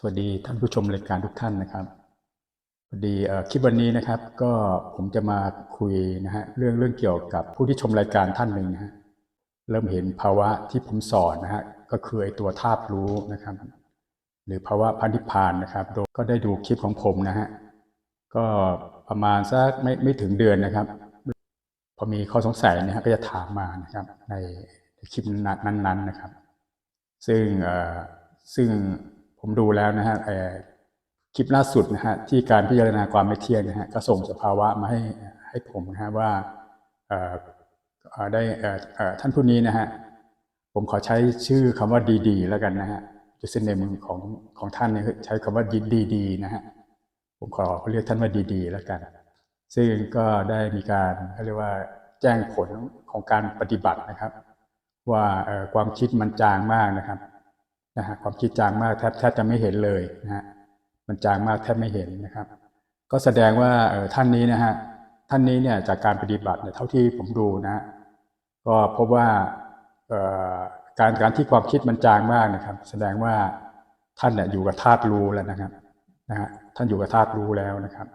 สวัสดีท่านผู้ชมรายการทุกท่านนะครับพอดีคลิปวันนี้นะครับ ก็ผมจะมาคุยนะฮะเรื่องเรื่องเกี่ยวกับผู้ที่ชมรายการท่านหนึ่งนะฮะเริ่มเห็นภาวะที่ผมสอนนะฮะก็คือไอตัวธาตุรู้นะครับ หรือภาวะพันธิพานนะครับโดยก็ได้ดูคลิปของผมนะฮะก็ประมาณสักไม่ไม่ถึงเดือนนะครับ พอมีข้อสงสัยนะฮะก็จะถามมานะครับ ในคลิปนั้นๆนะครับ ซึ่งเออซึ่ง ผมดูแล้วนะฮะคลิปล่าสุดนะฮะที่การพิจารณาความไม่เที่ยงนะฮะก็ส่งสภาวะมาให้ให้ผมนะฮะว่าเอ่อได้เอ่อท่านผู้นี้นะฮะผมขอใช้ชื่อคำว่าดีๆ แล้วกันนะฮะจุดเส้นในมือของของท่านเนี่ยใช้คำว่าดีๆนะฮะผมขอเรียกท่านว่าดีๆ แล้วกัน ซึ่งก็ได้มีการเขาเรียกว่าแจ้งผลของการปฏิบัตินะครับ ว่าเอ่อความคิดมันจางมากนะครับ นะฮะความคิดจางมากแทบแทบจะไม่เห็นเลยนะฮะมันจางมากแทบไม่เห็นนะครับ ก็แสดงว่าเออท่านนี้นะฮะท่านนี้เนี่ยจากการปฏิบัติเนี่ยเท่าที่ผมดูนะก็พบว่าเอ่อการการที่ความคิดมันจางมากนะครับ แสดงว่าท่านเนี่ยอยู่กับธาตุรู้แล้วนะครับนะฮะท่านอยู่กับธาตุรู้แล้วนะครับ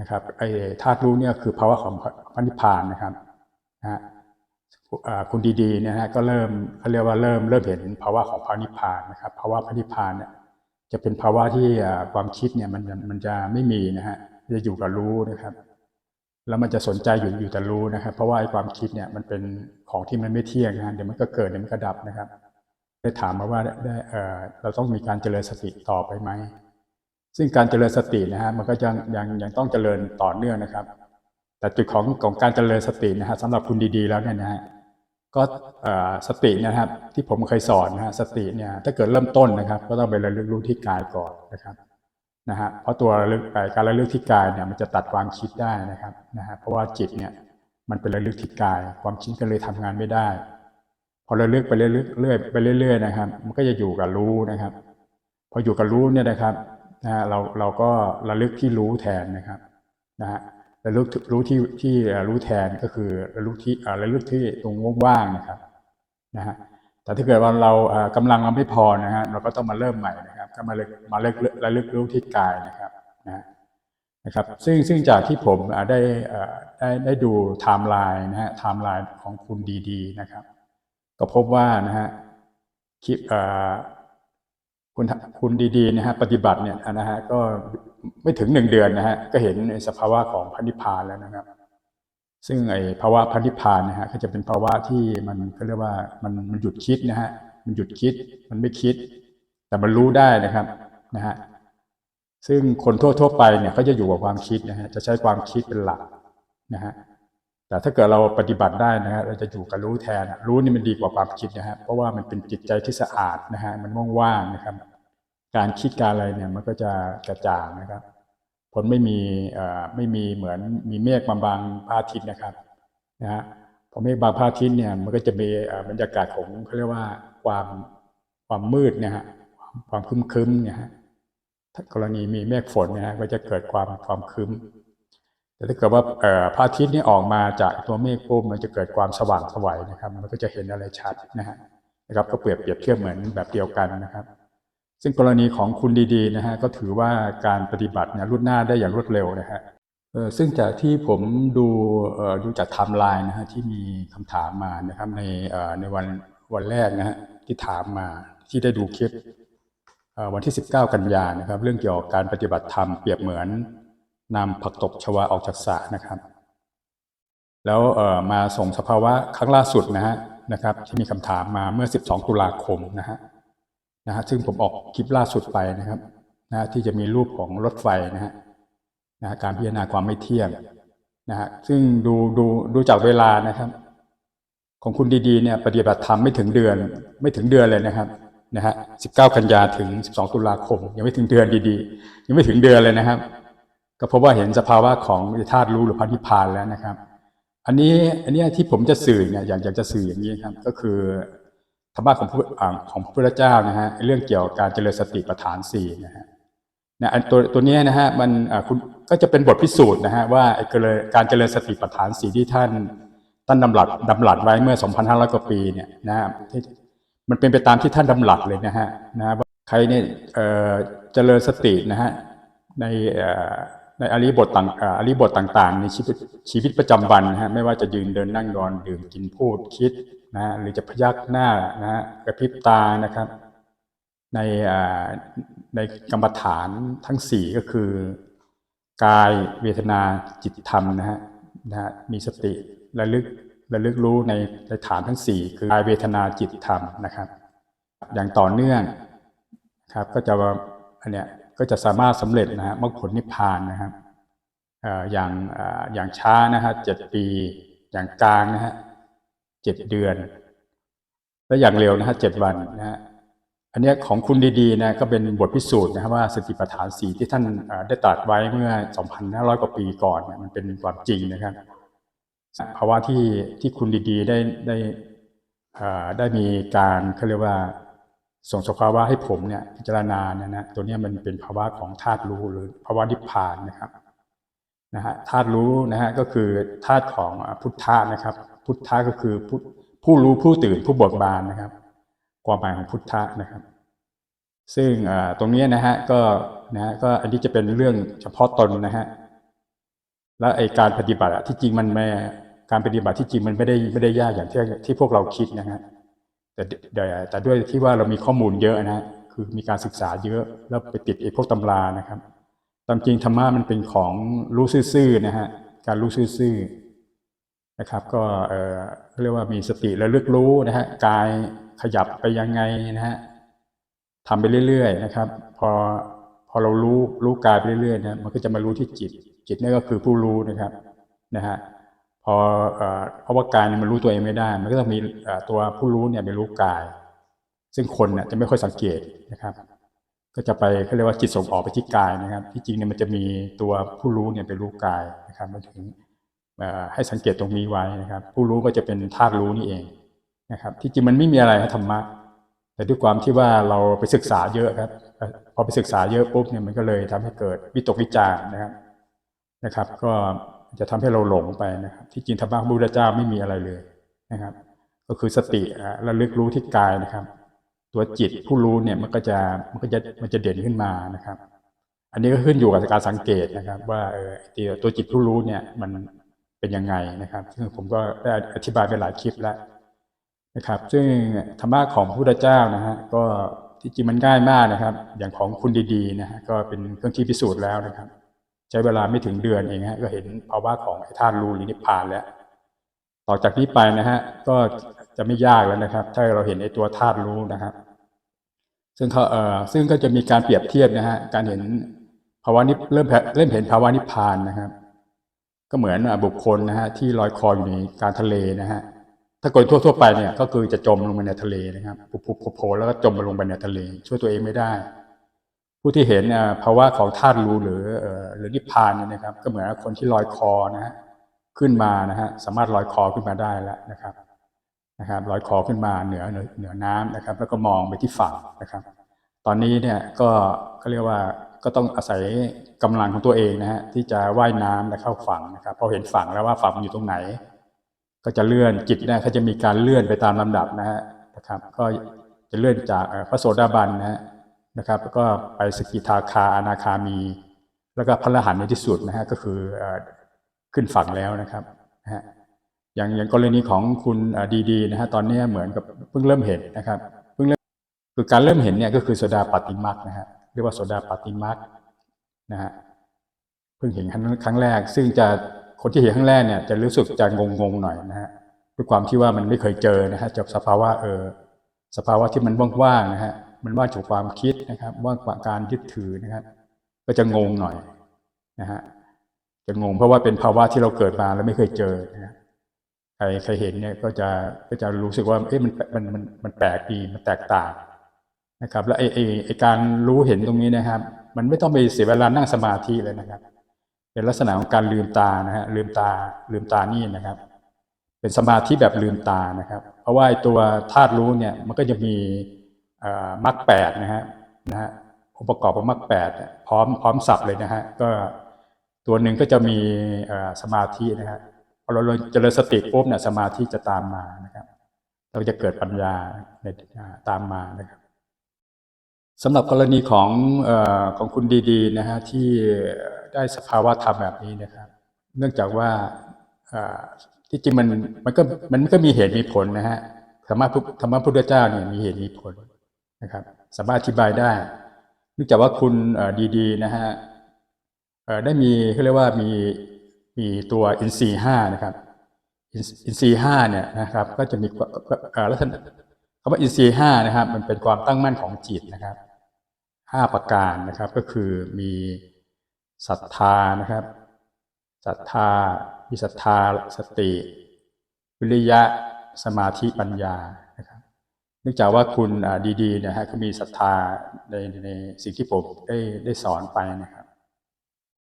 นะครับไอ้ธาตุรู้เนี่ยคือภาวะของพระนิพพานนะครับนะฮะ คุณดีๆเนี่ยนะฮะก็เริ่มเขาเรียกว่าเริ่มเริ่มเห็นภาวะของพระนิพพานนะครับภาวะพระนิพพานเนี่ยจะเป็นภาวะที่ความคิดเนี่ยมันมันจะไม่มีนะฮะจะอยู่กับรู้นะครับ แล้วมันจะสนใจอยู่อยู่แต่รู้นะครับ เพราะว่าไอ้ความคิดเนี่ยมันเป็นของที่มันไม่เที่ยงนะฮะเดี๋ยวมันก็เกิดเดี๋ยวมันก็ดับนะครับ ได้ถามมาว่าได้เออเราต้องมีการเจริญสติต่อไปไหมซึ่งการเจริญสตินะฮะมันก็ยังยังยังต้องเจริญต่อเนื่องนะครับ แต่จุดของของการเจริญสตินะฮะสำหรับคุณดีๆแล้วเนี่ยนะฮะก็สตินะครับที่ผมเคยสอนนะฮะสติเนี่ยถ้าเกิดเริ่มต้นนะครับ ก็ต้องไประลึกรู้ที่กายก่อนนะครับนะฮะเพราะตัวระลึกเอ่อการระลึกที่กายเนี่ยมันจะตัดความคิดได้นะครับนะฮะเพราะว่าจิตเนี่ยมันเป็นระลึกที่กาย ความคิดก็เลยทำงานไม่ได้ พอระลึกไปเรื่อยๆเรื่อยไปเรื่อย ๆ นะครับ มันก็จะอยู่กับรู้นะครับ พออยู่กับรู้เนี่ยนะครับนะฮะเราเราก็ระลึกที่รู้แทนนะครับนะฮะ ระลึกรู้ที่ที่รู้แทนก็คือระลึกที่ระลึกที่ตรงว่างๆนะครับนะฮะแต่ถ้าเกิดว่าเราเอ่อกำลังเราไม่พอนะฮะเราก็ต้องมาเริ่มใหม่นะครับ ก็มาเลิกมาเลิกระลึกรู้ที่กายนะครับนะนะครับ ซึ่งซึ่งจากที่ผมได้ได้ได้ดูไทม์ไลน์นะฮะไทม์ไลน์ของคุณดีๆนะครับ ก็พบว่านะฮะคลิปคุณคุณดีๆนะฮะปฏิบัติเนี่ยนะฮะก็ ไม่ถึงหนึ่งเดือนนะฮะก็เห็นสภาวะของพันธิพาแล้วนะครับ ซึ่งไอ้ภาวะพันธิพานนะฮะก็จะเป็นภาวะที่มันเขาเรียกว่ามันมันหยุดคิดนะฮะมันหยุดคิดมันไม่คิด แต่มันรู้ได้นะครับนะฮะซึ่งคนทั่วๆไปเนี่ยเขาจะอยู่กับความคิดนะฮะจะใช้ความคิดเป็นหลักนะฮะแต่ถ้าเกิดเราปฏิบัติได้นะฮะเราจะอยู่กับรู้แทนรู้นี่มันดีกว่าความคิดนะฮะเพราะว่ามันเป็นจิตใจที่สะอาดนะฮะมันว่างๆนะครับ การคิดการอะไรเนี่ยมันก็จะกระจ่างนะครับ ผลไม่มีเอ่อไม่มีเหมือนมีเมฆบางบางพระอาทิตย์นะครับนะฮะพอเมฆบางพระอาทิตย์เนี่ยมันก็จะมีเอ่อบรรยากาศของเขาเรียกว่าความความมืดเนี่ยฮะความความคึมคึมๆเนี่ยฮะถ้ากรณีมีเมฆฝนเนี่ยฮะก็จะเกิดความความคึมแต่ถ้าเกิดว่าเอ่อพระอาทิตย์นี่ออกมาจากตัวเมฆปุ๊บมันจะเกิดความสว่างสวัยนะครับ มันก็จะเห็นอะไรชัดนะฮะนะครับก็เปรียบเปรียบเทียบเหมือนแบบเดียวกันนะครับ ซึ่งกรณีของคุณดีๆนะฮะก็ถือว่าการปฏิบัติเนี่ยรุดหน้าได้อย่างรวดเร็วนะฮะซึ่งจากที่ผมดูดูจากไทม์ไลน์นะฮะที่มีคำถามมานะครับในในวันวันแรกนะฮะที่ถามมาที่ได้ดูคลิปวันที่ 19 กันยานะครับ เรื่องเกี่ยวกับการปฏิบัติธรรมเปรียบเหมือนนำผักตบชวาออกจากสระนะครับ แล้วเอ่อมาส่งสภาวะครั้งล่าสุดนะฮะนะครับ ที่มีคำถามมาเมื่อ 12 ตุลาคมนะฮะ นะฮะซึ่งผมออกคลิปล่าสุดไปนะครับนะที่จะมีรูปของรถไฟนะฮะนะการพิจารณาความไม่เที่ยงนะฮะซึ่งดูดูดูจากเวลานะครับ ของคุณดีๆเนี่ยปฏิบัติธรรมไม่ถึงเดือน ไม่ถึงเดือนเลยนะครับนะฮะ19กันยาถึง12ตุลาคม ยังไม่ถึงเดือนดีๆ ยังไม่ถึงเดือนเลยนะครับ ก็พบว่าเห็นสภาวะของธาตุรู้หรือพันธิพานแล้วนะครับ อันนี้อันเนี้ยที่ผมจะสื่อเนี่ยอยากอยากจะสื่ออย่างนี้ครับ ก็คือ ธรรมะของพระของพระพุทธเจ้านะฮะเรื่องเกี่ยวกับการเจริญสติปัฏฐานสี่นะฮะนะอันตัวตัวนี้นะฮะมันคุณก็จะเป็นบทพิสูจน์นะฮะว่าการเจริญสติปัฏฐานสี่ที่ท่านท่านดำรัสดำรัสไว้เมื่อ 2,500 กว่าปีเนี่ยนะฮะที่มันเป็นไปตามที่ท่านดำรัสเลยนะฮะนะว่าใครเนี่ยเจริญสตินะฮะในในอริบทต่างอริบทต่าง ๆ ในชีวิตชีวิตประจำวันนะฮะไม่ว่าจะยืนเดินนั่งนอนดื่มกินพูดคิด นะฮะหรือจะพยักหน้านะฮะกระพริบตานะครับ ในในกรรมฐานทั้งสี่ก็คือกายเวทนาจิตธรรมนะฮะนะฮะมีสติระลึกระลึกรู้ในในฐานทั้งสี่คือกายเวทนาจิตธรรมนะครับ อย่างต่อเนื่องครับก็จะว่าอันเนี้ยก็จะสามารถสำเร็จนะฮะมรรคผลนิพพานนะครับอย่างอย่างช้านะฮะเจ็ดปีอย่างกลางนะฮะ จ็ดเดือน และอย่างเร็วนะฮะเจ็ดวันนะฮะอันเนี้ยของคุณดีๆนะก็เป็นบทพิสูจน์นะครับว่าสติปัฏฐานสีที่ท่านได้ตรัสไว้เมื่อ 2,500 กว่าปีก่อนเนี่ยมันเป็นความจริงนะครับภาวะที่ที่คุณดีๆได้ได้ได้มีการเขาเรียกว่า ส่งสภาวะให้ผมเนี่ยพิจารณาเนี่ยนะตัวเนี้ยมันเป็นภาวะของธาตุรู้หรือภาวะนิพพานนะครับนะฮะธาตุรู้นะฮะก็คือธาตุของพุทธะนะครับ พุทธะก็คือผู้ผู้รู้ผู้ตื่นผู้เบิกบานนะครับ ความหมายของพุทธะนะครับ ซึ่งตรงนี้นะฮะก็นะฮะก็อันนี้จะเป็นเรื่องเฉพาะตนนะฮะและไอการปฏิบัติที่จริงมันไม่การปฏิบัติที่จริงมันไม่ได้ไม่ได้ยากอย่างที่ที่พวกเราคิดนะฮะแต่แต่แต่ด้วยที่ว่าเรามีข้อมูลเยอะนะฮะคือมีการศึกษาเยอะแล้วไปติดไอ้พวกตำรานะครับตามจริงธรรมะมันเป็นของรู้ซื่อๆนะฮะการรู้ซื่อๆ นะครับ ก็เออเรียกว่ามีสติระลึกรู้นะฮะกายขยับไปยังไงนะฮะทำไปเรื่อยๆนะครับ พอพอเรารู้รู้กายไปเรื่อยๆนะมันก็จะมารู้ที่จิต จิตนี่ก็คือผู้รู้นะครับนะฮะพอเอ่อเพราะว่ากายเนี่ยมันรู้ตัวเองไม่ได้ มันก็ต้องมีตัวผู้รู้เนี่ยไปรู้กาย ซึ่งคนเนี่ยจะไม่ค่อยสังเกตนะครับ ก็จะไปเขาเรียกว่าจิตส่งออกไปที่กายนะครับ ที่จริงเนี่ยมันจะมีตัวผู้รู้เนี่ยไปรู้กายนะครับมันถึง ให้สังเกตตรงนี้ไว้นะครับ ผู้รู้ก็จะเป็นธาตุรู้นี่เองนะครับ ที่จริงมันไม่มีอะไรนะธรรมะ แต่ด้วยความที่ว่าเราไปศึกษาเยอะครับ พอไปศึกษาเยอะปุ๊บเนี่ยมันก็เลยทำให้เกิดวิตกวิจารณ์นะครับนะครับ ก็จะทำให้เราหลงไปนะครับ ที่จริงธรรมะของพระพุทธเจ้าไม่มีอะไรเลยนะครับ ก็คือสติระลึกรู้ที่กายนะครับ ตัวจิตผู้รู้เนี่ยมันก็จะมันก็จะมันจะเด่นขึ้นมานะครับ อันนี้ก็ขึ้นอยู่กับการสังเกตนะครับ ว่าเออตัวจิตผู้รู้เนี่ยมัน เป็นยังไงนะครับ ซึ่งผมก็ได้อธิบายไปหลายคลิปแล้วนะครับ ซึ่งธรรมะของพระพุทธเจ้านะฮะก็ที่จริงมันง่ายมากนะครับ อย่างของคุณดีๆนะฮะก็เป็นเครื่องที่พิสูจน์แล้วนะครับ ใช้เวลาไม่ถึงเดือนเองฮะก็เห็นภาวะของไอ้ธาตุรู้หรือนิพพานแล้ว ต่อจากนี้ไปนะฮะก็จะไม่ยากแล้วนะครับ ถ้าเราเห็นไอ้ตัวธาตุรู้นะครับ ซึ่งเขาเอ่อซึ่งก็จะมีการเปรียบเทียบนะฮะการเห็นภาวะนิเริ่มเริ่มเห็นภาวะนิพพานนะครับ ก็เหมือนบุคคลนะฮะที่ลอยคออยู่ในกลารทะเลนะฮะถ้าคนทั่วๆไปเนี่ยก็คือจะจมลงไปในทะเลนะครับปุบปุบโผล่แล้วก็จมลงไปในทะเล ช่วยตัวเองไม่ได้ ผู้ที่เห็นภาวะของธาตุรู้หรือหรือนิพพานเนี่ยนะครับ ก็เหมือนคนที่ลอยคอนะฮะขึ้นมานะฮะสามารถลอยคอขึ้นมาได้แล้วนะครับนะครับลอยคอขึ้นมาเหนือเหนือเหนือน้ำนะครับ แล้วก็มองไปที่ฝั่งนะครับ ตอนนี้เนี่ยก็เขาเรียกว่า ก็ต้องอาศัยกำลังของตัวเองนะฮะที่จะว่ายน้ำและเข้าฝั่งนะครับพอเห็นฝั่งแล้วว่าฝั่งมันอยู่ตรงไหน ก็จะเลื่อนจิตนี่ยเขาจะมีการเลื่อนไปตามลำดับนะฮะนะครับ ก็จะเลื่อนจากพระโสดาบันนะฮะนะครับแล้วก็ไปสกิทาคาอนาคามี แล้วก็พระรหันต์ในที่สุดนะฮะก็คือขึ้นฝั่งแล้วนะครับนะฮะอย่างอย่างกรณีของคุณดีๆนะฮะตอนนี้เหมือนกับเพิ่งเริ่มเห็นนะครับเพิ่งเริ่มคือการเริ่มเห็นเนี่ยก็คือโสดาปฏิมักนะฮะ รียกว่าโสดาปฏิมักนะฮะเพิ่งเห็นครั้งแรก ซึ่งจะคนที่เห็นครั้งแรกเนี่ยจะรู้สึกจะงงๆหน่อยนะฮะด้วยความที่ว่ามันไม่เคยเจอนะฮะจากสภาวะเออสภาวะที่มันว่างๆนะฮะมันว่างจากความคิดนะครับ ว่างจากการยึดถือนะครับ ก็จะงงหน่อยนะฮะจะงงเพราะว่าเป็นภาวะที่เราเกิดมาแล้วไม่เคยเจอนะฮะใครใครเห็นเนี่ยก็จะก็จะรู้สึกว่าเอ๊ะมันมันมันมันแปลกดีมันแตกต่าง นะครับ แล้วไอ้ไอ้การรู้เห็นตรงนี้นะครับ มันไม่ต้องไปเสียเวลานั่งสมาธิเลยนะครับ เป็นลักษณะของการลืมตานะฮะลืมตาลืมตานี่นะครับ เป็นสมาธิแบบลืมตานะครับ เพราะว่าตัวธาตุรู้เนี่ยมันก็จะมีมรรคแปดนะฮะนะฮะองค์ประกอบของมรรคแปดพร้อมพร้อมสับเลยนะฮะก็ตัวหนึ่งก็จะมีสมาธินะฮะพอเราเจริญสติปุ๊บเนี่ยสมาธิจะตามมานะครับ เราจะเกิดปัญญาในตามมานะครับ สำหรับกรณีของอของคุณดีๆนะฮะที่ได้สภาวะธรรมแบบนี้นะครับ เนื่องจากว่าที่จริงมันมันก็มันก็มีเหตุมีผลนะฮะธรรมะธรรมะพุทธเจ้าเนี่ยมีเหตุมีผลนะครับ สามารถอธิบายได้ เนื่องจากว่าคุณดีๆนะฮะได้มีเขาเรียกว่ามีมีตัวอินทรีห้านะครับอินอินทรีห้าเนี่ยนะครับ ก็จะมีความเอ่อลักษณะคำว่าอินทรีห้านะครับ มันเป็นความตั้งมั่นของจิตนะครับ ห้าประการนะครับก็คือมีศรัทธานะครับศรัทธามีศรัทธาสติ วิริยะสมาธิปัญญานะครับเนื่องจากว่าคุณดีๆนะฮะก็มีศรัทธาในในสิ่งที่ผมได้ได้สอนไปนะครับ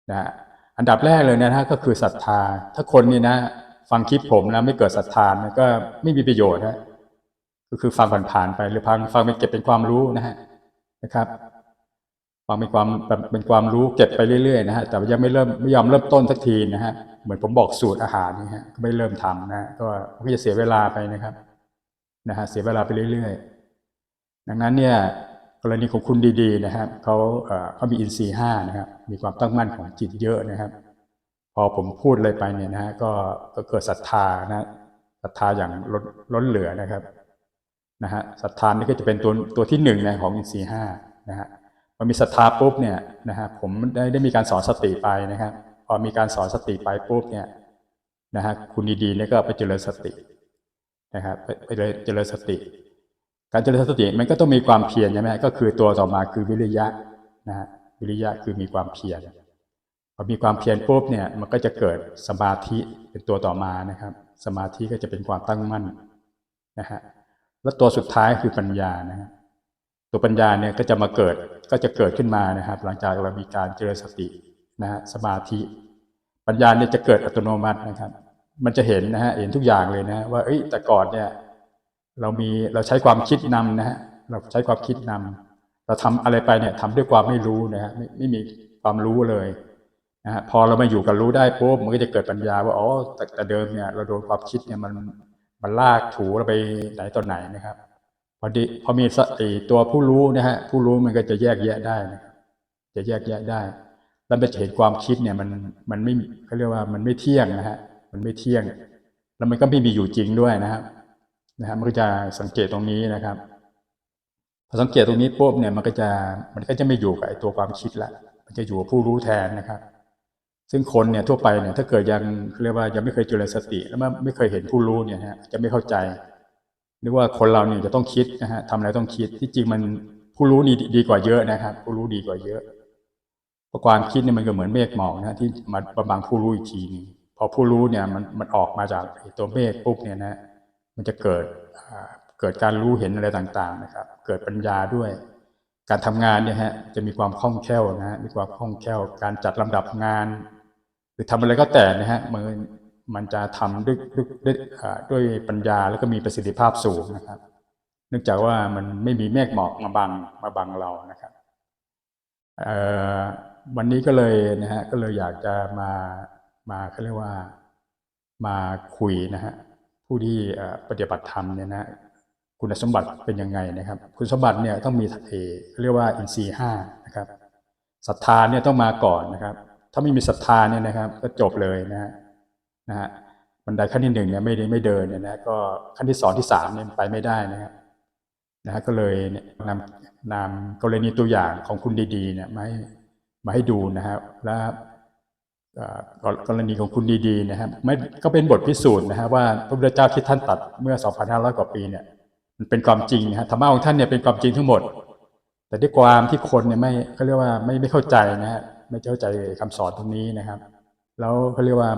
นะฮะอันดับแรกเลยนะฮะก็คือศรัทธา ถ้าคนนี่นะฟังคลิปผมนะไม่เกิดศรัทธามันก็ไม่มีประโยชน์นะก็คือฟังผ่านๆไปหรือฟังฟังเป็นเก็บเป็นความรู้นะฮะนะครับ ฟังเป็นความเป็นความรู้เก็บไปเรื่อยๆนะฮะแต่ยังไม่เริ่มไม่ยอมเริ่มต้นสักทีนะฮะเหมือนผมบอกสูตรอาหารนี่ฮะก็ไม่เริ่มทำนะฮะก็ก็จะเสียเวลาไปนะครับนะฮะเสียเวลาไปเรื่อยๆ ดังนั้นเนี่ยกรณีของคุณดีๆนะครับเขาเอ่อเขามีอินทรีย์ห้านะครับมีความตั้งมั่นของจิตเยอะนะครับ พอผมพูดอะไรไปเนี่ยนะฮะก็ก็เกิดศรัทธานะศรัทธาอย่างล้นล้นเหลือนะครับนะฮะศรัทธานี่ก็จะเป็นตัวตัวที่หนึ่งนะของอินทรีย์ห้านะฮะ อมีศรัทธาปุ๊บเนี่ยนะฮะผมได้ได้มีการสอนสติไปนะครับพอมีการสอนสติไปปุ๊บเนี่ยนะฮะคุณดีๆเนี่ยก็ไปเจริญสตินะครับไปไปเลยเจริญสติ การเจริญสติมันก็ต้องมีความเพียรใช่ไหมก็คือตัวต่อมาคือวิริยะนะฮะวิริยะคือมีความเพียรพอมีความเพียรปุ๊บเนี่ยมันก็จะเกิดสมาธิเป็นตัวต่อมานะครับ สมาธิก็จะเป็นความตั้งมั่นนะฮะแล้วตัวสุดท้ายคือปัญญานะฮะ ตัวปัญญาเนี่ยก็จะมาเกิดก็จะเกิดขึ้นมานะครับ หลังจากเรามีการเจริญสตินะฮะสมาธิ ปัญญาเนี่ยจะเกิดอัตโนมัตินะครับ มันจะเห็นนะฮะเห็นทุกอย่างเลยนะว่าเอ้ยแต่ก่อนเนี่ย เรามีเราใช้ความคิดนำนะฮะเราใช้ความคิดนำเราทำอะไรไปเนี่ยทำด้วยความไม่รู้นะฮะไม่ไม่มีความรู้เลยนะฮะพอเรามาอยู่กับรู้ได้ปุ๊บมันก็จะเกิดปัญญาว่าอ๋อแต่แต่เดิมเนี่ยเราโดนความคิดเนี่ยมันมันลากถูเราไปไหนตอนไหนนะครับ พอดีพอมีสติตัวผู้รู้นะฮะผู้รู้มันก็จะแยกแยะได้นะจะแยกแยะได้ แล้วมันจะเห็นความคิดเนี่ยมันมันไม่เขาเรียกว่ามันไม่เที่ยงนะฮะมันไม่เที่ยง แล้วมันก็ไม่มีอยู่จริงด้วยนะครับนะครับมันก็จะสังเกตตรงนี้นะครับพอสังเกตตรงนี้ปุ๊บเนี่ยมันก็จะมันก็จะไม่อยู่กับไอ้ตัวความคิดละมันจะอยู่กับผู้รู้แทนนะครับ ซึ่งคนเนี่ยทั่วไปเนี่ยถ้าเกิดยังเรียกว่ายังไม่เคยเจริญสติ แล้วไม่เคยเห็นผู้รู้เนี่ยฮะจะไม่เข้าใจ นึกว่าคนเราเนี่ยจะต้องคิดนะฮะทำอะไรต้องคิดที่จริงมันผู้รู้นี่ดีกว่าเยอะนะครับ ผู้รู้ดีกว่าเยอะเพราะความคิดเนี่ยมันก็เหมือนเมฆหมอกนะที่มาประบังผู้รู้อีกทีนึงพอผู้รู้เนี่ยมันมันออกมาจากตัวเมฆปุ๊บเนี่ยนะมันจะเกิดเกิดการรู้เห็นอะไรต่างๆนะครับ เกิดปัญญาด้วย การทำงานเนี่ยฮะจะมีความคล่องแคล่วนะฮะมีความคล่องแคล่วการจัดลำดับงาน หรือทำอะไรก็แต่นะฮะมัน มันจะทำด้วยด้วยด้วยด้วยปัญญาแล้วก็มีประสิทธิภาพสูงนะครับ เนื่องจากว่ามันไม่มีเมฆหมอกมาบังมาบังเรานะครับวันนี้ก็เลยนะฮะก็เลยอยากจะมามาเขาเรียกว่ามาคุยนะฮะผู้ที่ปฏิบัติธรรมเนี่ยนะคุณสมบัติเป็นยังไงนะครับ คุณสมบัติเนี่ยต้องมีเอเรียกว่าอินทรีย์ห้านะครับศรัทธาเนี่ยต้องมาก่อนนะครับ ถ้าไม่มีศรัทธาเนี่ยนะครับ ก็จบเลยนะฮะ นะฮะบันไดขั้นที่หนึ่งเนี่ยไม่ได้ไม่เดินเนี่ยนะก็ขั้นที่สองที่สามเนี่ยไปไม่ได้นะครับนะฮะก็เลยนำนำกรณีตัวอย่างของคุณดีๆเนี่ยมาให้มาให้ดูนะครับแล้วกรณีของคุณดีๆนะครับไม่ก็เป็นบทพิสูจน์นะครับว่าพระพุทธเจ้าที่ท่านตัดเมื่อ 2,500 กว่าปีเนี่ยมันเป็นความจริงนะฮะธรรมะของท่านเนี่ยเป็นความจริงทั้งหมด แต่ด้วยความที่คนเนี่ยไม่เขาเรียกว่าไม่ไม่เข้าใจนะฮะไม่เข้าใจคำสอนตรงนี้นะครับ แล้วเขาเรียกว่า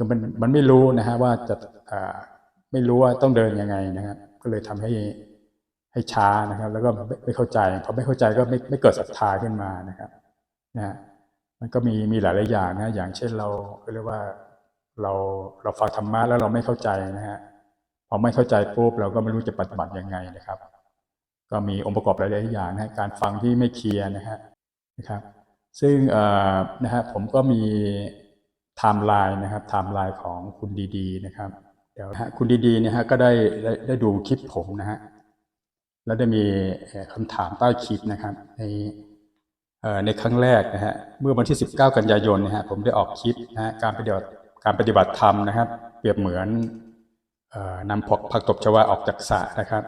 คือมันมันไม่รู้นะฮะว่าจะไม่รู้ว่าต้องเดินยังไงนะครับก็เลยทำให้ให้ช้านะครับ แล้วก็ไม่เข้าใจพอไม่เข้าใจก็ไม่ไม่เกิดศรัทธาขึ้นมานะครับนะฮะมันก็มีมีหลายหลายอย่างนะ อย่างเช่นเราเรียกว่าเราเราฟังธรรมะแล้วเราไม่เข้าใจนะฮะพอไม่เข้าใจปุ๊บเราก็ไม่รู้จะปฏิบัติยังไงนะครับ ก็มีองค์ประกอบหลายๆอย่างนะการฟังที่ไม่เคลียร์นะฮะนะครับ ซึ่งนะฮะผมก็มี ไทม์ไลน์นะครับไทม์ไลน์ของคุณดีๆนะครับเดี๋ยวฮะคุณดีๆเนี่ยฮะก็ได้ได้ได้ดูคลิปผมนะฮะแล้วได้มีเอ่อคำถามใต้คลิปนะครับ ในในครั้งแรกนะฮะเมื่อวันที่ 19 กันยายนนะฮะผมได้ออกคลิปนะฮะการปฏิบัติการปฏิบัติธรรมนะครับ เปรียบเหมือนนำผักผักตบชวาออกจากสระนะครับ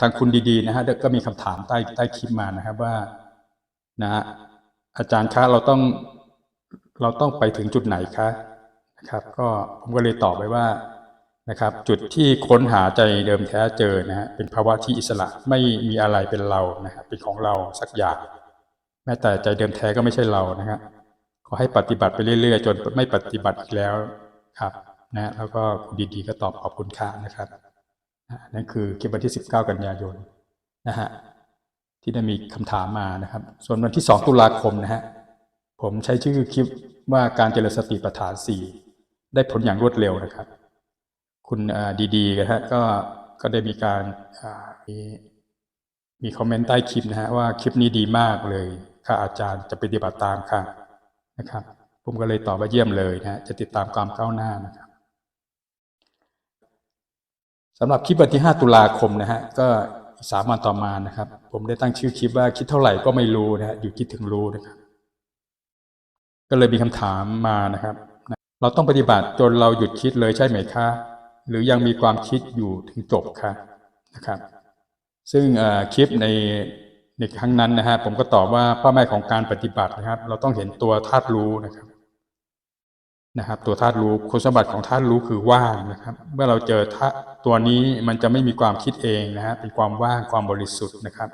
ทางคุณดีๆนะฮะก็มีคำถามใต้ใต้คลิปมานะครับว่านะอาจารย์คะเราต้อง เราต้องไปถึงจุดไหนคะนะครับ ก็ผมก็เลยตอบไปว่านะครับ จุดที่ค้นหาใจเดิมแท้เจอนะฮะเป็นภาวะที่อิสระไม่มีอะไรเป็นเรานะฮะเป็นของเราสักอย่างแม้แต่ใจเดิมแท้ก็ไม่ใช่เรานะฮะขอให้ปฏิบัติไปเรื่อย ๆ จนไม่ปฏิบัติอีกแล้วครับนะแล้วก็คุณดีๆก็ตอบขอบคุณค่ะนะครับนั่นคือคลิปวันที่ 19 กันยายนนะฮะที่ได้มีคำถามมานะครับ ส่วนวันที่ 2 ตุลาคมนะฮะผมใช้ชื่อคลิป ว่าการเจริญสติปัฏฐานสี่ได้ผลอย่างรวดเร็วนะครับ คุณดีๆนะฮะก็ก็ได้มีการมีมีคอมเมนต์ใต้คลิปนะฮะว่าคลิปนี้ดีมากเลย ค่ะอาจารย์จะปฏิบัติตามค่ะนะครับ ผมก็เลยตอบว่าเยี่ยมเลยนะฮะจะติดตามความก้าวหน้านะครับสำหรับคลิปวันที่ 5 ตุลาคมนะฮะก็สามวันต่อมานะครับ ผมได้ตั้งชื่อคลิปว่าคิดเท่าไหร่ก็ไม่รู้นะฮะอยู่คิดถึงรู้นะครับ ก็เลยมีคำถามมานะครับ เราต้องปฏิบัติจนเราหยุดคิดเลยใช่ไหมคะ หรือยังมีความคิดอยู่ถึงจบคะนะครับ ซึ่งคลิปในในครั้งนั้นนะฮะผมก็ตอบว่าเป้าหมายของการปฏิบัตินะครับ เราต้องเห็นตัวธาตุรู้นะครับนะครับ ตัวธาตุรู้คุณสมบัติของธาตุรู้คือว่างนะครับ เมื่อเราเจอธาตัวนี้มันจะไม่มีความคิดเองนะฮะเป็นความว่างความบริสุทธิ์นะครับ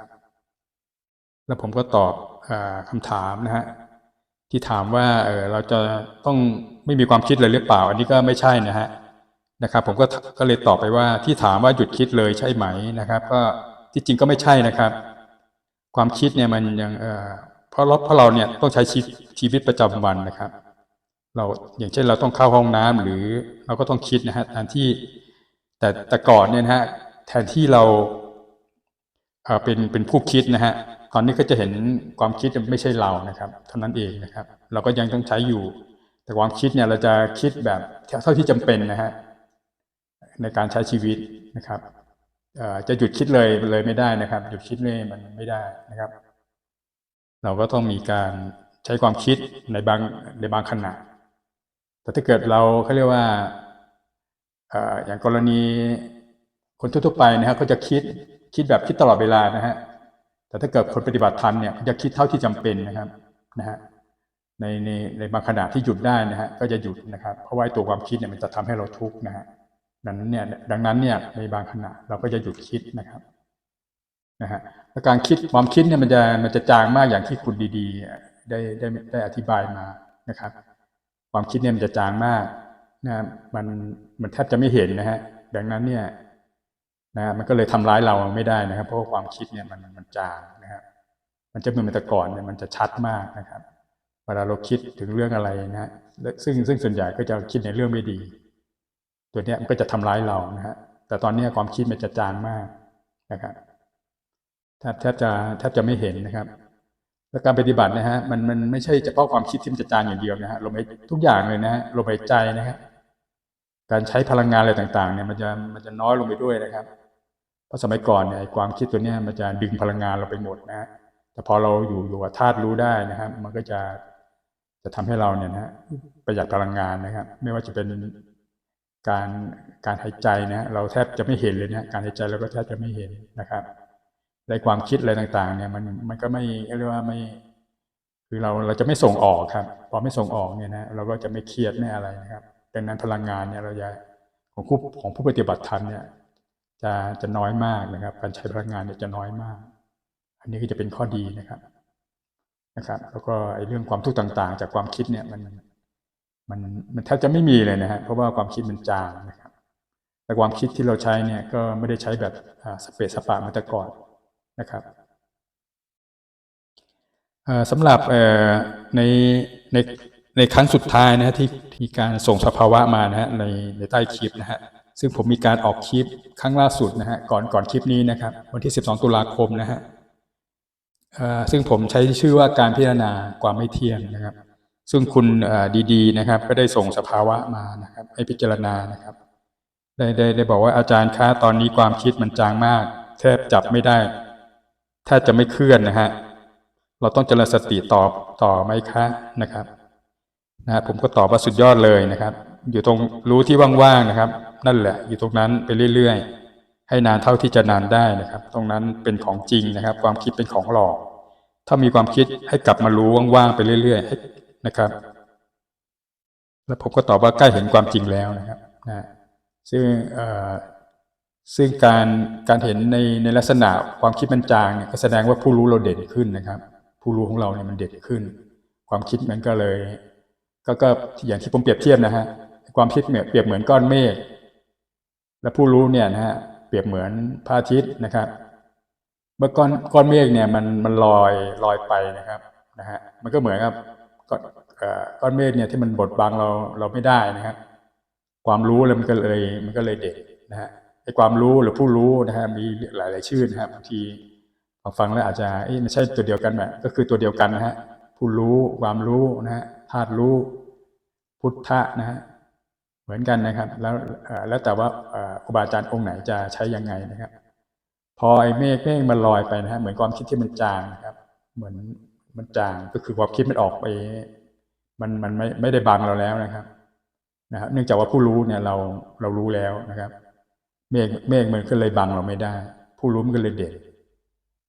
แล้วผมก็ตอบออคำถามนะฮะ ที่ถามว่าเออเราจะต้องไม่มีความคิดเลยหรือเปล่า อันนี้ก็ไม่ใช่นะฮะนะครับ ผมก็ก็เลยตอบไปว่าที่ถามว่าหยุดคิดเลยใช่ไหมนะครับ ก็ที่จริงก็ไม่ใช่นะครับ ความคิดเนี่ยมันยังเออเพราะเราเพราะเราเนี่ยต้องใช้ชีวิตชีวิตประจำวันนะครับ เราอย่างเช่นเราต้องเข้าห้องน้ำหรือเราก็ต้องคิดนะฮะแทนที่แต่แต่ก่อนเนี่ยนะฮะแทนที่เราเอ่อเป็นเป็นผู้คิดนะฮะ อนนี้ก็จะเห็นความคิดไม่ใช่เรานะครับเท่านั้นเองนะครับ เราก็ยังต้องใช้อยู่ แต่ความคิดเนี่ยเราจะคิดแบบเท่าที่จำเป็นนะฮะในการใช้ชีวิตนะครับจะหยุดคิดเลยเลยไม่ได้นะครับ หยุดคิดเลยมันไม่ได้นะครับ เราก็ต้องมีการใช้ความคิดในบางในบางขณะ แต่ถ้าเกิดเราเขาเรียกว่าเอ่ออย่างกรณีคนทั่วๆไปนะฮะเขาจะคิดคิดแบบคิดตลอดเวลานะฮะ แต่ถ้าเกิดคนปฏิบัติธรรมเนี่ยเขาจะคิดเท่าที่จำเป็นนะครับนะฮะในในในบางขณะที่หยุดได้นะฮะก็จะหยุดนะครับเพราะว่าไอ้ตัวความคิดเนี่ยมันจะทำให้เราทุกข์นะฮะดังนั้นเนี่ยดังนั้นเนี่ยในบางขณะเราก็จะหยุดคิดนะครับนะฮะแล้วการคิดความคิดเนี่ยมันจะมันจะจางมากอย่างที่คุณดีๆได้ได้ได้อธิบายมานะครับ ความคิดเนี่ยมันจะจางมากนะมันมันแทบจะไม่เห็นนะฮะดังนั้นเนี่ย นะมันก็เลยทำร้ายเราไม่ได้นะครับ เพราะว่าความคิดเนี่ยมันมันจางนะครับมันจะเหมือนแต่ก่อนเนี่ยมันจะชัดมากนะครับเวลาเราคิดถึงเรื่องอะไรนะฮะซึ่งซึ่งส่วนใหญ่ก็จะคิดในเรื่องไม่ดี ตัวเนี้ยมันก็จะทำร้ายเรานะฮะแต่ตอนนี้ความคิดมันจะจางมากนะครับแทบแทบจะแทบจะไม่เห็นนะครับและการปฏิบัตินะฮะมันมันไม่ใช่เฉพาะความคิดที่มันจะจางอย่างเดียวนะฮะลมหายทุกอย่างเลยนะฮะลมหายใจนะฮะการใช้พลังงานอะไรต่างๆเนี่ยมันจะมันจะน้อยลงไปด้วยนะครับ เพราะสมัยก่อนเนี่ยความคิดตัวนี้มันจะดึงพลังงานเราไปหมดนะฮะแต่พอเราอยู่อยู่กับธาตุรู้ได้นะครับ มันก็จะจะทำให้เราเนี่ยนะฮะประหยัดพลังงานนะครับ ไม่ว่าจะเป็นการการหายใจนะเราแทบจะไม่เห็นเลยนะการหายใจเราก็แทบจะไม่เห็นนะครับในความคิดอะไรต่างๆ เนี่ยมันมันก็ไม่เรียกว่าไม่ คือเราเราจะไม่ส่งออกครับพอไม่ส่งออกเนี่ยนะเราก็จะไม่เครียดไม่อะไรนะครับดังนั้นพลังงานเนี่ยเราจะของผู้ของผู้ปฏิบัติธรรมเนี่ย จะจะน้อยมากนะครับ การใช้พลังงานเนี่ยจะน้อยมาก อันนี้ก็จะเป็นข้อดีนะครับนะครับ แล้วก็ไอ้เรื่องความทุกข์ต่าง ๆ จากความคิดเนี่ยมันมันมันแทบจะไม่มีเลยนะฮะเพราะว่าความคิดมันจางนะครับ แต่ความคิดที่เราใช้เนี่ยก็ไม่ได้ใช้แบบสเปซสปะมือนแต่ก่อนนะครับสำหรับในในในครั้งสุดท้ายนะฮะที่ที่การส่งสภาวะมานะฮะในในใต้คลิปนะฮะ ซึ่งผมมีการออกคลิปครั้งล่าสุดนะฮะก่อนก่อนคลิปนี้นะครับ วันที่ 12 ตุลาคมนะฮะซึ่งผมใช้ชื่อว่าการพิจารณาความไม่เที่ยงนะครับ ซึ่งคุณดีๆนะครับ ก็ได้ส่งสภาวะมานะครับ ให้พิจารณานะครับ ได้ได้ได้บอกว่าอาจารย์คะตอนนี้ความคิดมันจางมาก แทบจับไม่ได้แทบจะไม่เคลื่อนนะฮะเราต้องเจริญสติต่อต่อไหมคะนะครับนะฮะผมก็ตอบว่าสุดยอดเลยนะครับ อยู่ตรงรู้ที่ว่างๆนะครับ นั่นแหละอยู่ตรงนั้นไปเรื่อยๆ ให้นานเท่าที่จะนานได้นะครับ ตรงนั้นเป็นของจริงนะครับ ความคิดเป็นของหลอก ถ้ามีความคิดให้กลับมารู้ว่างๆไปเรื่อยๆให้นะครับ แล้วผมก็ตอบว่าใกล้เห็นความจริงแล้วนะครับนะซึ่งเอ่อซึ่งการการเห็นในในลักษณะความคิดมันจางเนี่ยก็แสดงว่าผู้รู้เราเด่นขึ้นนะครับ ผู้รู้ของเราเนี่ยมันเด่นขึ้น ความคิดมันก็เลย ก็ก็อย่างที่ผมเปรียบเทียบนะฮะ ความคิดเนี่ยเปรียบเหมือนก้อนเมฆและผู้รู้เนี่ยนะฮะเปรียบเหมือนพระอาทิตย์นะครับ เมื่อก้อนก้อนเมฆเนี่ยมันมันลอยลอยไปนะครับนะฮะมันก็เหมือนกับก้อนอ่อก้อนเมฆเนี่ยที่มันบดบังเราเราไม่ได้นะครับ ความรู้เลยมันก็เลยมันก็เลยเด็กนะฮะไอ้ความรู้หรือผู้รู้นะฮะมีหลาย ๆ ชื่อนะครับบางทีฟังฟังแล้วอาจจะเอ๊ะไม่ใช่ตัวเดียวกันแบบก็คือตัวเดียวกันนะฮะผู้รู้ความรู้นะฮะธาตุรู้ พุทธะนะฮะ เหมือนกันนะครับ แล้วแล้วแต่ว่าอ่อครูบาอาจารย์องค์ไหนจะใช้ยังไงนะครับ พอไอ้เมฆเมฆมันลอยไปนะฮะเหมือนความคิดที่มันจางนะครับ เหมือนมันจางก็คือความคิดมันออกไป มันมันไม่ไม่ได้บังเราแล้วนะครับนะครับเนื่องจากว่าผู้รู้เนี่ยเราเรารู้แล้วนะครับ เมฆเมฆมันก็เลยบังเราไม่ได้ ผู้รู้มันก็เลยเด่น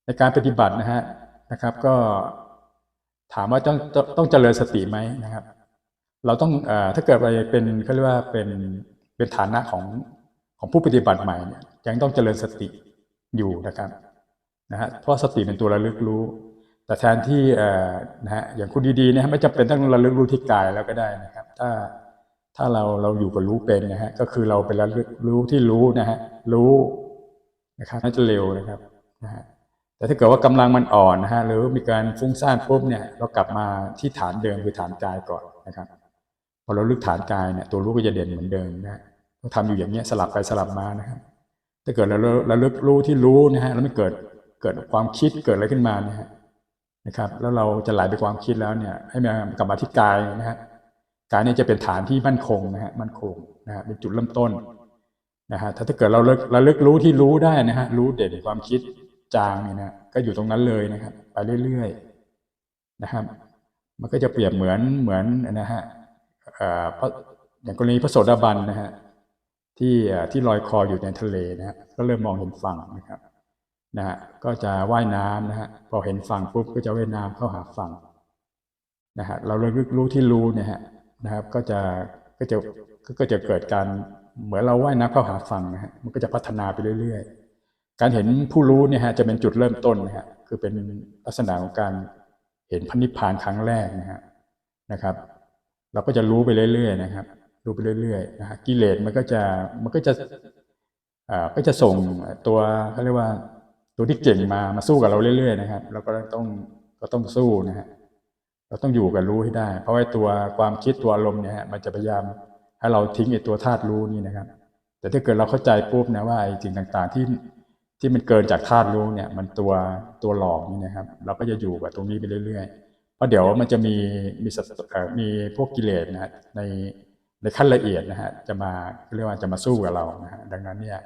ในการปฏิบัตินะฮะนะครับ ก็ถามว่าต้องต้องเจริญสติไหมนะครับ เราต้องอถ้าเกิดไปเป็นเขาเรียกว่าเป็นเป็นฐานะของของผู้ปฏิบัติใหม่เนี่ยยังต้องเจริญสติอยู่นะครับนะฮะเพราะสติเป็นตัวระลึกรู้ แต่แทนที่นะฮะอย่างคุณดีๆนะฮะไม่จำเป็นต้องระลึกรู้ที่กายแล้วก็ได้นะครับ ถ้าถ้าเราเราอยู่กับรู้เป็นนะฮะก็คือเราเป็นระลึกรู้ที่รู้นะฮะรู้นะครับน่าจะเร็วนะครับนะฮะแต่ถ้าเกิดว่ากำลังมันอ่อนนะฮะหรือมีการฟุ้งซ่านปุ๊บเนี่ยเรากลับมาที่ฐานเดิมคือฐานกายก่อนนะครับ พอเราลึกฐานกายเนี่ยตัวรู้ก็จะเด่นเหมือนเดิมนะฮะต้องทำอยู่อย่างเนี้ยสลับไปสลับมานะครับถ้าเกิดเราเราลึกรู้ที่รู้นะฮะแล้วไม่เกิดเกิดความคิดเกิดอะไรขึ้นมานะฮะนะครับ แล้วเราจะไหลไปความคิดแล้วเนี่ย ให้มากลับมาที่กายนะฮะกายเนี่ยจะเป็นฐานที่มั่นคงนะฮะมั่นคงนะฮะเป็นจุดเริ่มต้นนะฮะถ้าถ้าเกิดเราเลิกเราลึกรู้ที่รู้ได้นะฮะรู้เด่นความคิดจางเนี่ยนะก็อยู่ตรงนั้นเลยนะครับ ไปเรื่อยๆนะครับ มันก็จะเปรียบเหมือนเหมือนนะฮะ อย่างกรณีพระโสดาบันนะฮะที่ที่ลอยคออยู่ในทะเลนะฮะก็เริ่มมองเห็นฝั่งนะครับนะฮะก็จะว่ายน้ำนะฮะพอเห็นฝั่งปุ๊บก็จะว่ายน้ำเข้าหาฝั่งนะฮะเราเลึกรู้ที่รู้เนี่ยฮะนะครับ ก็จะก็จะก็จะเกิดการเหมือนเราว่ายน้ำเข้าหาฝั่งนะฮะมันก็จะพัฒนาไปเรื่อย ๆ การเห็นผู้รู้เนี่ยฮะจะเป็นจุดเริ่มต้นนะฮะคือเป็นลักษณะของการเห็นพระนิพพานครั้งแรกนะฮะนะครับ เราก็จะรู้ไปเรื่อยๆนะครับ รู้ไปเรื่อยๆนะฮะกิเลสมันก็จะมันก็จะอ่าก็จะส่งตัวเขาเรียกว่าตัวที่เก่งมามาสู้กับเราเรื่อยๆนะครับเราก็ต้องก็ต้องสู้นะฮะเราต้องอยู่กับรู้ให้ได้ เพราะว่าตัวความคิดตัวอารมณ์เนี่ยฮะมันจะพยายามให้เราทิ้งไอ้ตัวธาตุรู้นี่นะครับ แต่ถ้าเกิดเราเข้าใจปุ๊บนะว่าไอ้สิ่งต่างๆที่ที่มันเกินจากธาตุรู้เนี่ย มันตัวตัวหลอกนี่นะครับ เราก็จะอยู่กับตรงนี้ไปเรื่อย ๆ เพราะเดี๋ยวมันจะมีมีสัตว์เอ่อมีพวกกิเลสนะฮะในในขั้นละเอียดนะฮะจะมาเรียกว่าจะมาสู้กับเรานะฮะดังนั้นเนี่ย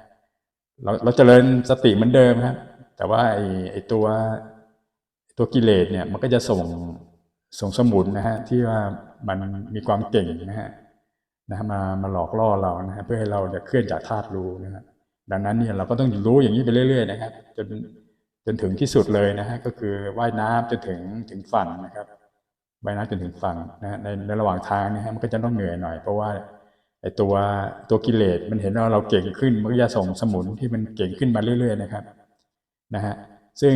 เราเราเจริญสติเหมือนเดิมครับ แต่ว่าไอ้ไอ้ตัวตัวกิเลสเนี่ยมันก็จะส่งส่งสมุนนะฮะที่ว่ามันมีความเก่งนะฮะนะฮะมามาหลอกล่อเรานะฮะเพื่อให้เราเนี่ยเคลื่อนจากธาตุรู้นะฮะดังนั้นเนี่ยเราก็ต้องรู้อย่างนี้ไปเรื่อย ๆ นะครับจน จนถึงที่สุดเลยนะฮะก็คือว่ายน้ำจนถึงถึงฝั่งนะครับว่ายน้ำจนถึงฝั่งนะฮะในในระหว่างทางนะฮะมันก็จะต้องเหนื่อยหน่อย เพราะว่าไอตัวตัวกิเลสมันเห็นว่าเราเก่งขึ้นมันก็จะส่งสมุนที่มันเก่งขึ้นมาเรื่อย ๆ นะครับนะฮะซึ่ง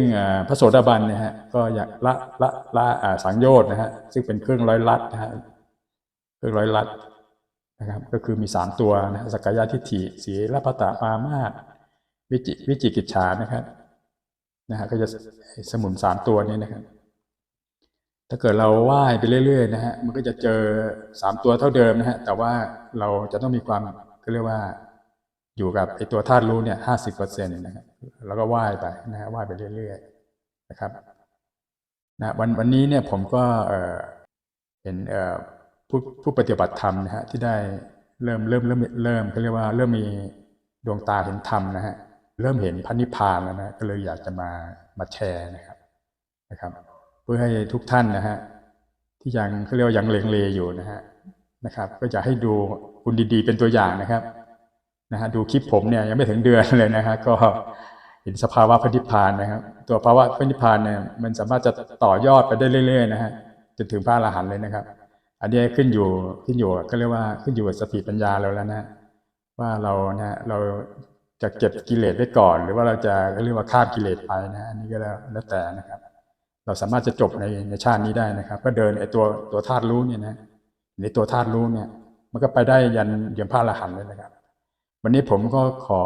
พระโสดาบันนะฮะก็อยากละละละสังโยชน์นะฮะซึ่งเป็นเครื่องร้อยลัดนะฮะเครื่องร้อยลัดนะครับก็คือมีสามตัวนะฮะสักกายทิฏฐิสีลพัตตาปามาสวิจิวิจิกิจฉานะครับ นะฮะก็จะสมุนสามตัวนี้นะครับ ถ้าเกิดเราว่ายไปเรื่อยๆนะฮะมันก็จะเจอสามตัวเท่าเดิมนะฮะแต่ว่าเราจะต้องมีความก็เรียกว่าอยู่กับไอตัวธาตุรู้เนี่ยห้าสิบเปอร์เซ็นต์นะครับแล้วก็ว่ายไปนะฮะว่ายไปเรื่อยๆนะครับนะวันวันนี้เนี่ยผมก็เออเห็นเออผู้ผู้ปฏิบัติธรรมนะฮะที่ได้เริ่มเริ่มเริ่มเริ่มเขาเรียกว่าเริ่มมีดวงตาเห็นธรรมนะฮะ เริ่มเห็นพระนิพพานแล้วนะก็เลยอยากจะมามาแชร์นะครับนะครับ เพื่อให้ทุกท่านนะฮะที่ยังเขาเรียกว่ายังเลงเลอยู่นะฮะนะครับ ก็จะให้ดูคุณดีๆ เป็นตัวอย่างนะครับนะฮะดูคลิปผมเนี่ยยังไม่ถึงเดือนเลยนะฮะก็เห็นสภาวะพระนิพพานนะครับ ตัวภาวะพระนิพพานเนี่ยมันสามารถจะต่อยอดไปได้เรื่อย ๆ นะฮะจนถึงพระอรหันต์เลยนะครับ อันนี้ขึ้นอยู่ขึ้นอยู่ก็เรียกว่าขึ้นอยู่กับสติปัญญาเราแล้วนะ ว่าเรานะเรา จะเก็บกิเลสไว้ก่อน หรือว่าเราจะเรียกว่าข้ามกิเลสไปนะอันนี้ก็แล้วแล้วแต่นะครับ เราสามารถจะจบในในชาตินี้ได้นะครับ ก็เดินไอ้ตัวตัวธาตุรู้เนี่ยนะในตัวธาตุรู้เนี่ย มันก็ไปได้ยันยันพระอรหันต์เลยนะครับ วันนี้ผมก็ขอ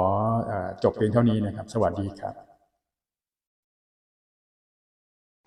อจบเพียงเท่านี้นะครับ สวัสดีครับ